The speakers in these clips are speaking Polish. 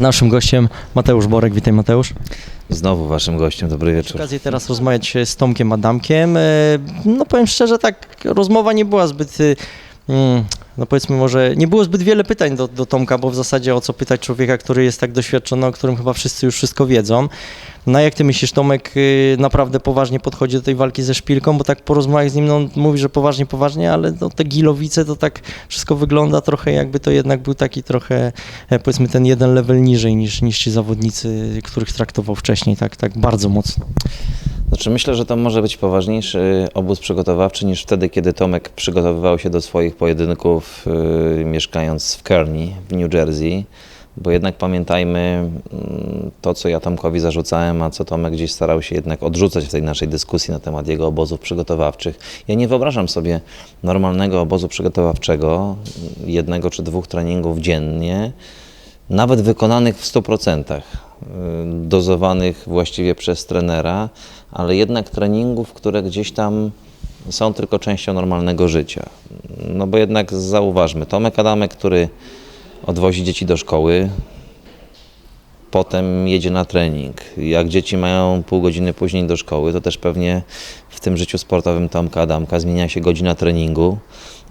Naszym gościem Mateusz Borek. Witaj Mateusz. Znowu waszym gościem, dobry wieczór. okazję teraz rozmawiać z Tomkiem Adamkiem. E, No powiem szczerze, tak rozmowa nie była zbyt, mm, no powiedzmy może, nie było zbyt wiele pytań do, do Tomka, bo w zasadzie o co pytać człowieka, który jest tak doświadczony, o którym chyba wszyscy już wszystko wiedzą. No jak ty myślisz, Tomek y, naprawdę poważnie podchodzi do tej walki ze Szpilką, bo tak po rozmowach z nim, no mówi, że poważnie, poważnie, ale no, te gilowice to tak wszystko wygląda trochę jakby to jednak był taki trochę, e, powiedzmy ten jeden level niżej niż, niż ci zawodnicy, których traktował wcześniej tak, tak bardzo mocno. Znaczy myślę, że to może być poważniejszy obóz przygotowawczy niż wtedy, kiedy Tomek przygotowywał się do swoich pojedynków yy, mieszkając w Kearney w New Jersey. Bo jednak pamiętajmy mm, to, co ja Tomkowi zarzucałem, a co Tomek gdzieś starał się jednak odrzucać w tej naszej dyskusji na temat jego obozów przygotowawczych. Ja nie wyobrażam sobie normalnego obozu przygotowawczego, jednego czy dwóch treningów dziennie, nawet wykonanych w 100%, y, dozowanych właściwie przez trenera, ale jednak treningów, które gdzieś tam są tylko częścią normalnego życia. No bo jednak zauważmy, Tomek Adamek, który odwozi dzieci do szkoły, potem jedzie na trening. Jak dzieci mają pół godziny później do szkoły, to też pewnie w tym życiu sportowym Tomka Adamka zmienia się godzina treningu,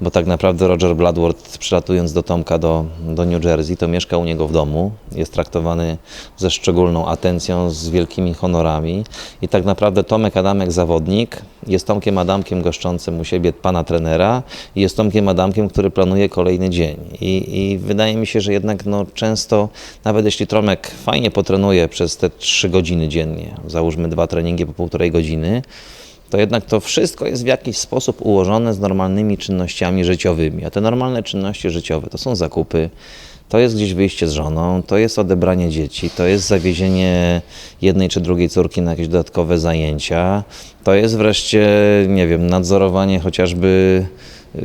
bo tak naprawdę Roger Bloodworth przylatując do Tomka do, do New Jersey, to mieszka u niego w domu, jest traktowany ze szczególną atencją, z wielkimi honorami i tak naprawdę Tomek Adamek zawodnik jest Tomkiem Adamkiem goszczącym u siebie pana trenera i jest Tomkiem Adamkiem, który planuje kolejny dzień i, i wydaje mi się, że jednak no, często, nawet jeśli Tomek fajnie potrenuje przez te trzy godziny dziennie, załóżmy dwa treningi po półtorej godziny, to jednak to wszystko jest w jakiś sposób ułożone z normalnymi czynnościami życiowymi. A te normalne czynności życiowe to są zakupy, to jest gdzieś wyjście z żoną, to jest odebranie dzieci, to jest zawiezienie jednej czy drugiej córki na jakieś dodatkowe zajęcia, to jest wreszcie, nie wiem, nadzorowanie chociażby y,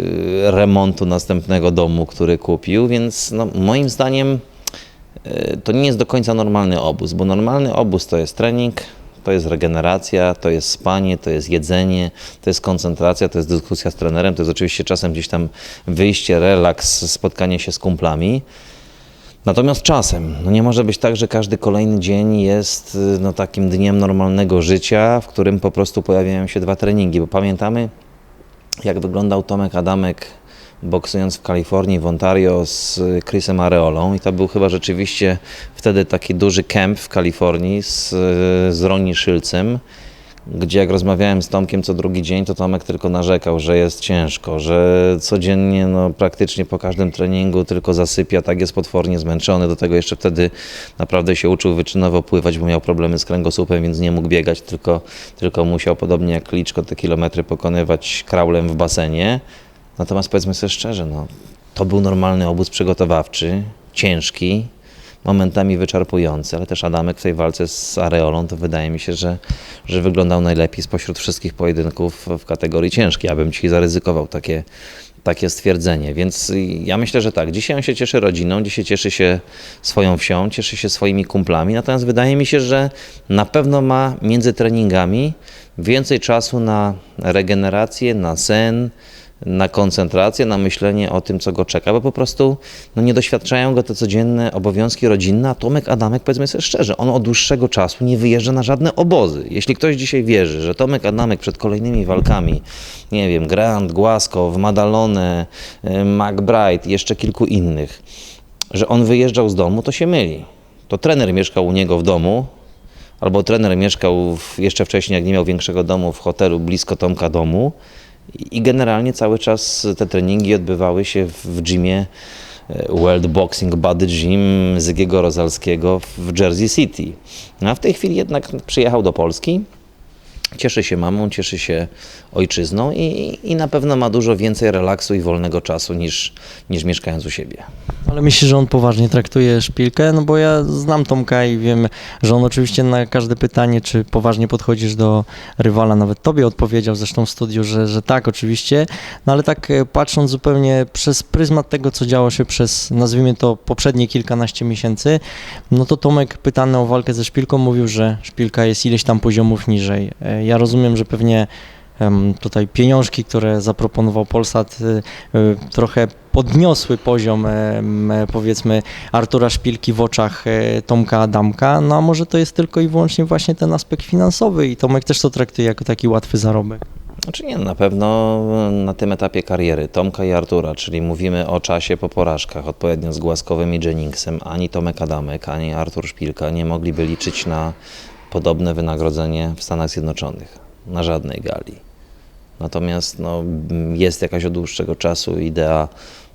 remontu następnego domu, który kupił, więc no, moim zdaniem y, to nie jest do końca normalny obóz, bo normalny obóz to jest trening, to jest regeneracja, to jest spanie, to jest jedzenie, to jest koncentracja, to jest dyskusja z trenerem, to jest oczywiście czasem gdzieś tam wyjście, relaks, spotkanie się z kumplami. Natomiast czasem, no nie może być tak, że każdy kolejny dzień jest y, no, takim dniem normalnego życia, w którym po prostu pojawiają się dwa treningi, bo pamiętamy, jak wyglądał Tomek Adamek boksując w Kalifornii, w Ontario z Chrisem Areolą. I to był chyba rzeczywiście wtedy taki duży camp w Kalifornii z, z Roni Szylcem, gdzie jak rozmawiałem z Tomkiem co drugi dzień, to Tomek tylko narzekał, że jest ciężko, że codziennie no, praktycznie po każdym treningu tylko zasypia, tak jest potwornie zmęczony, do tego jeszcze wtedy naprawdę się uczył wyczynowo pływać, bo miał problemy z kręgosłupem, więc nie mógł biegać, tylko, tylko musiał podobnie jak Kliczko te kilometry pokonywać kraulem w basenie. Natomiast powiedzmy sobie szczerze, no, to był normalny obóz przygotowawczy, ciężki, momentami wyczerpujący, ale też Adamek w tej walce z Areolą to wydaje mi się, że, że wyglądał najlepiej spośród wszystkich pojedynków w kategorii ciężkiej. Ja bym dzisiaj zaryzykował takie, takie stwierdzenie. Więc ja myślę, że tak, dzisiaj on się cieszy rodziną, dzisiaj cieszy się swoją wsią, cieszy się swoimi kumplami, natomiast wydaje mi się, że na pewno ma między treningami więcej czasu na regenerację, na sen, na koncentrację, na myślenie o tym, co go czeka, bo po prostu no, nie doświadczają go te codzienne obowiązki rodzinne, a Tomek Adamek, powiedzmy sobie szczerze, on od dłuższego czasu nie wyjeżdża na żadne obozy. Jeśli ktoś dzisiaj wierzy, że Tomek Adamek przed kolejnymi walkami, nie wiem, Grant, Głaskow, Madalone, y, McBride, jeszcze kilku innych, że on wyjeżdżał z domu, to się myli. To trener mieszkał u niego w domu, albo trener mieszkał w, jeszcze wcześniej, jak nie miał większego domu, w hotelu blisko Tomka domu i generalnie cały czas te treningi odbywały się w gymie e, World Boxing Body Gym Zygiego Rozalskiego w Jersey City. No, a w tej chwili jednak przyjechał do Polski, cieszy się mamą, cieszy się ojczyzną i, i na pewno ma dużo więcej relaksu i wolnego czasu niż, niż mieszkając u siebie. Ale myślisz, że on poważnie traktuje szpilkę? No bo ja znam Tomka i wiem, że on oczywiście na każde pytanie, czy poważnie podchodzisz do rywala, nawet tobie odpowiedział zresztą w studiu, że, że tak, oczywiście. No ale tak e, patrząc zupełnie przez pryzmat tego, co działo się przez, nazwijmy to, poprzednie kilkanaście miesięcy, no to Tomek pytany o walkę ze szpilką mówił, że szpilka jest ileś tam poziomów niżej. Ja rozumiem, że pewnie tutaj pieniążki, które zaproponował Polsat, y, y, trochę podniosły poziom, powiedzmy, Artura Szpilki w oczach e, Tomka Adamka, no a może to jest tylko i wyłącznie właśnie ten aspekt finansowy i Tomek też to traktuje jako taki łatwy zarobek. Znaczy nie, na pewno na tym etapie kariery Tomka i Artura, czyli mówimy o czasie po porażkach, odpowiednio z Głaskowym i Jenningsem, ani Tomek Adamek, ani Artur Szpilka nie mogliby liczyć na podobne wynagrodzenie w Stanach Zjednoczonych, na żadnej gali. Natomiast no, jest jakaś od dłuższego czasu idea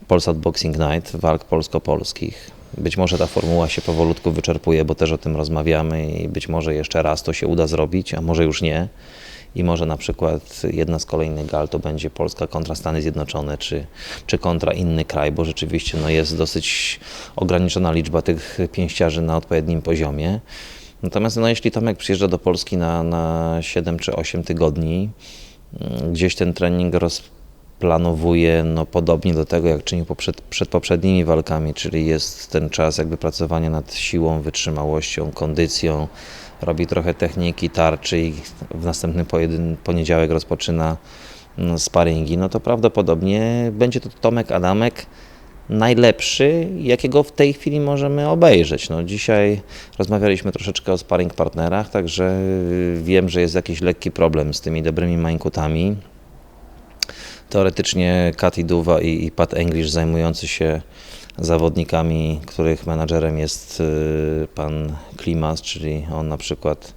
Polsat Boxing Night, walk polsko-polskich. Być może ta formuła się powolutku wyczerpuje, bo też o tym rozmawiamy i być może jeszcze raz to się uda zrobić, a może już nie. I może na przykład jedna z kolejnych gal to będzie Polska kontra Stany Zjednoczone, czy, czy kontra inny kraj, bo rzeczywiście no, jest dosyć ograniczona liczba tych pięściarzy na odpowiednim poziomie. Natomiast no, jeśli Tomek przyjeżdża do Polski na, na 7 czy 8 tygodni, mm, gdzieś ten trening rozplanowuje no, podobnie do tego, jak czynił poprzed, przed poprzednimi walkami, czyli jest ten czas jakby pracowania nad siłą, wytrzymałością, kondycją, robi trochę techniki, tarczy i w następny poniedziałek rozpoczyna mm, sparingi, no to prawdopodobnie będzie to Tomek Adamek najlepszy, jakiego w tej chwili możemy obejrzeć. No, dzisiaj rozmawialiśmy troszeczkę o sparring partnerach, także y, wiem, że jest jakiś lekki problem z tymi dobrymi mańkutami. Teoretycznie Katy Duwa i, i Pat English zajmujący się zawodnikami, których menadżerem jest y, pan Klimas, czyli on na przykład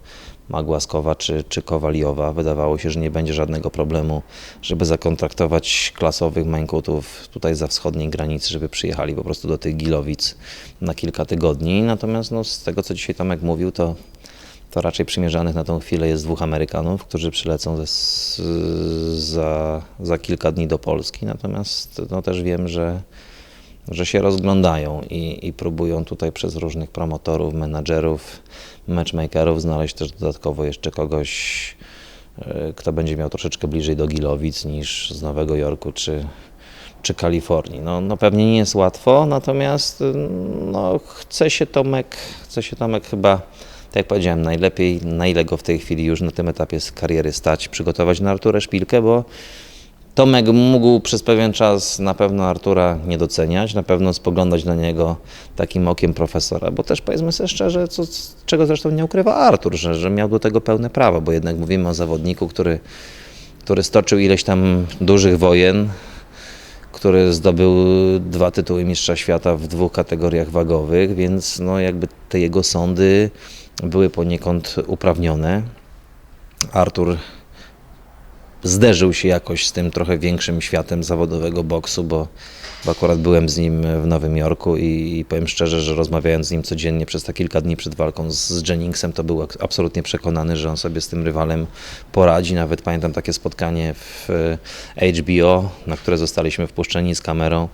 Magłaskowa czy, czy Kowaliowa. Wydawało się, że nie będzie żadnego problemu, żeby zakontraktować klasowych mańkutów tutaj za wschodniej granicy, żeby przyjechali po prostu do tych Gilowic na kilka tygodni. Natomiast no, z tego, co dzisiaj Tomek mówił, to to raczej przymierzanych na tą chwilę jest dwóch Amerykanów, którzy przylecą ze, za, za kilka dni do Polski. Natomiast no, też wiem, że, że się rozglądają i, i próbują tutaj przez różnych promotorów, menadżerów, matchmakerów znaleźć też dodatkowo jeszcze kogoś, e, kto będzie miał troszeczkę bliżej do Gilowic niż z Nowego Jorku czy, czy Kalifornii. No, no pewnie nie jest łatwo, natomiast y, no, chce się Tomek, chce się Tomek chyba, tak jak powiedziałem, najlepiej, na ile go w tej chwili już na tym etapie z kariery stać, przygotować na Arturę Szpilkę, bo Tomek mógł przez pewien czas na pewno Artura nie doceniać, na pewno spoglądać na niego takim okiem profesora, bo też powiedzmy sobie szczerze, co, czego zresztą nie ukrywa Artur, że, że miał do tego pełne prawo, bo jednak mówimy o zawodniku, który, który stoczył ileś tam dużych wojen, który zdobył dwa tytuły mistrza świata w dwóch kategoriach wagowych, więc no jakby te jego sądy były poniekąd uprawnione. Artur zderzył się jakoś z tym trochę większym światem zawodowego boksu, bo, bo akurat byłem z nim w Nowym Jorku i, i powiem szczerze, że rozmawiając z nim codziennie przez te kilka dni przed walką z, z Jenningsem, to był absolutnie przekonany, że on sobie z tym rywalem poradzi. Nawet pamiętam takie spotkanie w e, HBO, na które zostaliśmy wpuszczeni z kamerą,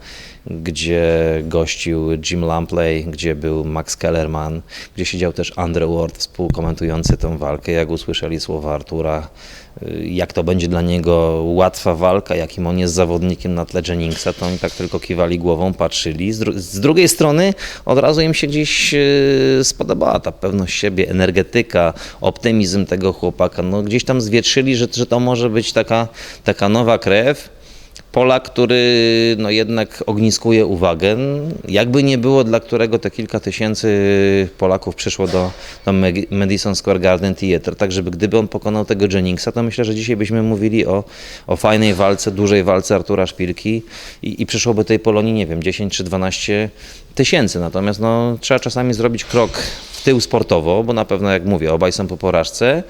gdzie gościł Jim Lampley, gdzie był Max Kellerman, gdzie siedział też Andrew Ward współkomentujący tę walkę. Jak usłyszeli słowa Artura, y, jak to będzie dla niego łatwa walka, jakim on jest zawodnikiem na tle Jenningsa, to oni tak tylko kiwali głową, patrzyli. Z, dru- z drugiej strony od razu im się gdzieś y, spodobała ta pewność siebie, energetyka, optymizm tego chłopaka. No, gdzieś tam zwietrzyli, że, że to może być taka, taka nowa krew. Polak, który no jednak ogniskuje uwagę, jakby nie było, dla którego te kilka tysięcy Polaków przyszło do, do Madison Square Garden Theatre, tak żeby gdyby on pokonał tego Jenningsa, to myślę, że dzisiaj byśmy mówili o, o fajnej walce, dużej walce Artura Szpilki i, i przyszłoby tej Polonii, nie wiem, 10 czy 12 tysięcy. Natomiast no, trzeba czasami zrobić krok w tył sportowo, bo na pewno, jak mówię, obaj są po porażce,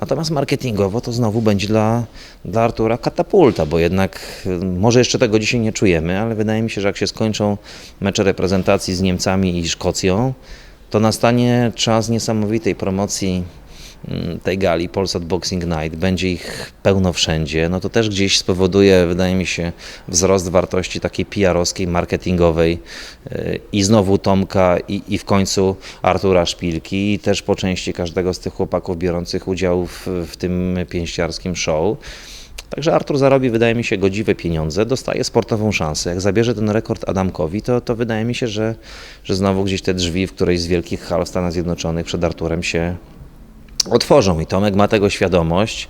Natomiast marketingowo to znowu będzie dla, dla Artura katapulta, bo jednak y, może jeszcze tego dzisiaj nie czujemy, ale wydaje mi się, że jak się skończą mecze reprezentacji z Niemcami i Szkocją, to nastanie czas niesamowitej promocji tej gali Polsat Boxing Night, będzie ich pełno wszędzie, no to też gdzieś spowoduje, wydaje mi się, wzrost wartości takiej PR-owskiej, marketingowej yy, i znowu Tomka i, i w końcu Artura Szpilki i też po części każdego z tych chłopaków biorących udział w, w tym pięściarskim show. Także Artur zarobi, wydaje mi się, godziwe pieniądze, dostaje sportową szansę. Jak zabierze ten rekord Adamkowi, to, to wydaje mi się, że, że znowu gdzieś te drzwi w którejś z wielkich hal w Stanach Zjednoczonych przed Arturem się otworzą i Tomek ma tego świadomość.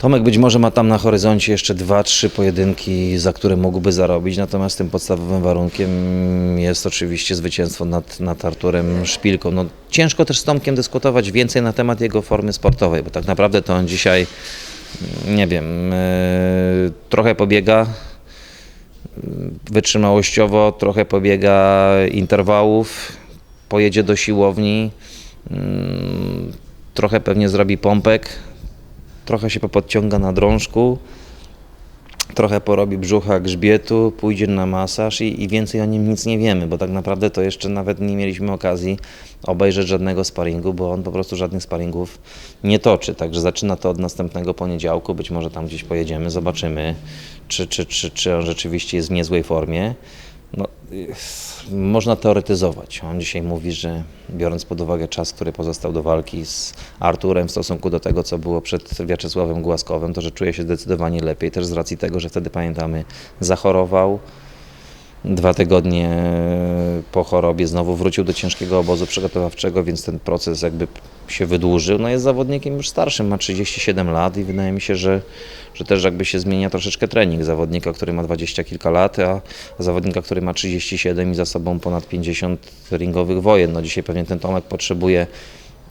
Tomek być może ma tam na horyzoncie jeszcze dwa, trzy pojedynki, za które mógłby zarobić, natomiast tym podstawowym warunkiem jest oczywiście zwycięstwo nad, nad Arturem Szpilką. No, ciężko też z Tomkiem dyskutować więcej na temat jego formy sportowej, bo tak naprawdę to on dzisiaj, nie wiem, yy, trochę pobiega wytrzymałościowo, trochę pobiega interwałów, pojedzie do siłowni, trochę pewnie zrobi pompek, trochę się popodciąga na drążku, trochę porobi brzucha, grzbietu, pójdzie na masaż i, i więcej o nim nic nie wiemy, bo tak naprawdę to jeszcze nawet nie mieliśmy okazji obejrzeć żadnego sparingu, bo on po prostu żadnych sparingów nie toczy. Także zaczyna to od następnego poniedziałku, być może tam gdzieś pojedziemy, zobaczymy, czy, czy, czy, czy on rzeczywiście jest w niezłej formie. No, można teoretyzować. On dzisiaj mówi, że biorąc pod uwagę czas, który pozostał do walki z Arturem w stosunku do tego, co było przed Wiaczesławem Głaskowem, to że czuje się zdecydowanie lepiej, też z racji tego, że wtedy pamiętamy, zachorował. Dwa tygodnie po chorobie znowu wrócił do ciężkiego obozu przygotowawczego, więc ten proces jakby się wydłużył. No jest zawodnikiem już starszym, ma 37 lat i wydaje mi się, że, że też jakby się zmienia troszeczkę trening zawodnika, który ma 20 kilka lat, a zawodnika, który ma 37 i za sobą ponad 50 ringowych wojen. No dzisiaj pewnie ten Tomek potrzebuje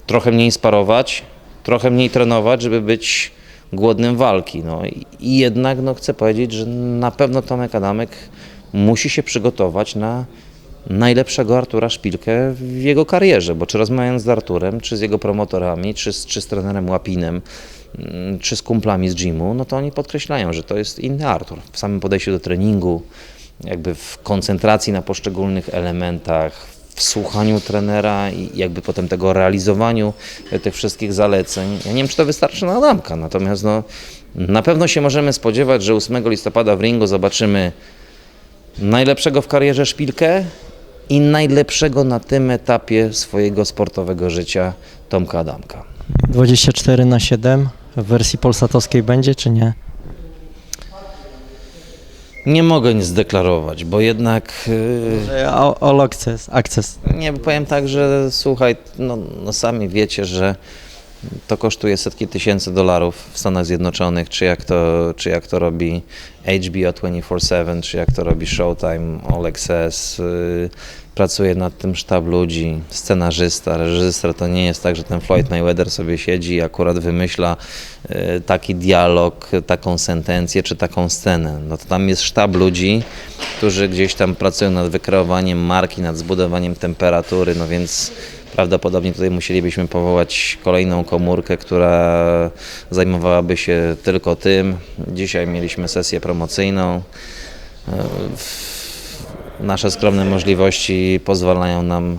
trochę mniej sparować, trochę mniej trenować, żeby być głodnym walki. No i, jednak no, chcę powiedzieć, że na pewno Tomek Adamek musi się przygotować na najlepszego Artura Szpilkę w jego karierze, bo czy rozmawiając z Arturem, czy z jego promotorami, czy z, czy z trenerem Łapinem, mm, czy z kumplami z gymu, no to oni podkreślają, że to jest inny Artur. W samym podejściu do treningu, jakby w koncentracji na poszczególnych elementach, w słuchaniu trenera i jakby potem tego realizowaniu tych wszystkich zaleceń. Ja nie wiem, czy to wystarczy na Adamka, natomiast no, na pewno się możemy spodziewać, że 8 listopada w ringu zobaczymy najlepszego w karierze szpilkę i najlepszego na tym etapie swojego sportowego życia Tomka Adamka. 24 na 7 w wersji polsatowskiej będzie, czy nie? Nie mogę nic zdeklarować, bo jednak yy, o- All access, access. nie powiem tak, że słuchaj, no, no sami wiecie, że to kosztuje setki tysięcy dolarów w Stanach Zjednoczonych, czy jak to, czy jak to robi HBO 24/7, czy jak to robi Showtime, All. Yy, pracuje nad tym sztab ludzi, scenarzysta, reżyser. To nie jest tak, że ten Floyd Mayweather sobie siedzi i akurat wymyśla yy, taki dialog, taką sentencję, czy taką scenę. No to tam jest sztab ludzi, którzy gdzieś tam pracują nad wykreowaniem marki, nad zbudowaniem temperatury, no więc Prawdopodobnie tutaj musielibyśmy powołać kolejną komórkę, która zajmowałaby się tylko tym. Dzisiaj mieliśmy sesję promocyjną. E, Nasze skromne możliwości pozwalają nam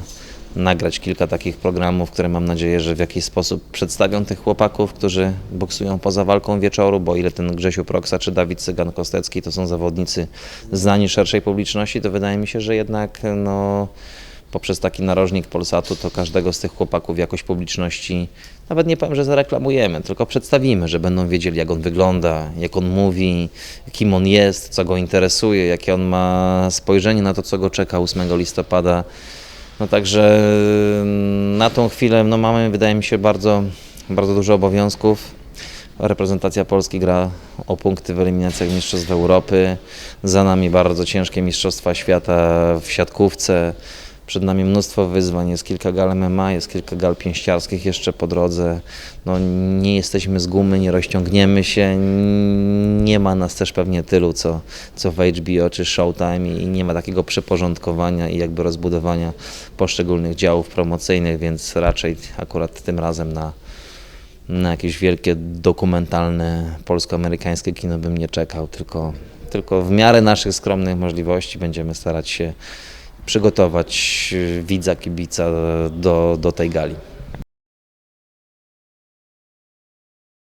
nagrać kilka takich programów, które mam nadzieję, że w jakiś sposób przedstawią tych chłopaków, którzy boksują poza walką wieczoru, bo ile ten Grzesiu Proksa czy Dawid Cygan-Kostecki to są zawodnicy znani szerszej publiczności, to wydaje mi się, że jednak no, poprzez taki narożnik Polsatu, to każdego z tych chłopaków jakoś publiczności, nawet nie powiem, że zareklamujemy, tylko przedstawimy, że będą wiedzieli, jak on wygląda, jak on mówi, kim on jest, co go interesuje, jakie on ma spojrzenie na to, co go czeka 8 listopada. No także mm, na tą chwilę no mamy, wydaje mi się, bardzo, bardzo dużo obowiązków. Reprezentacja Polski gra o punkty w eliminacjach Mistrzostw Europy. Za nami bardzo ciężkie Mistrzostwa Świata w siatkówce. Przed nami mnóstwo wyzwań, jest kilka gal MMA, jest kilka gal pięściarskich jeszcze po drodze. No, nie jesteśmy z gumy, nie rozciągniemy się, nie ma nas też pewnie tylu, co, co w HBO czy Showtime i nie ma takiego przeporządkowania i jakby rozbudowania poszczególnych działów promocyjnych, więc raczej akurat tym razem na, na jakieś wielkie dokumentalne polsko-amerykańskie kino bym nie czekał, tylko, tylko w miarę naszych skromnych możliwości będziemy starać się przygotować y, widza, kibica do, do tej gali.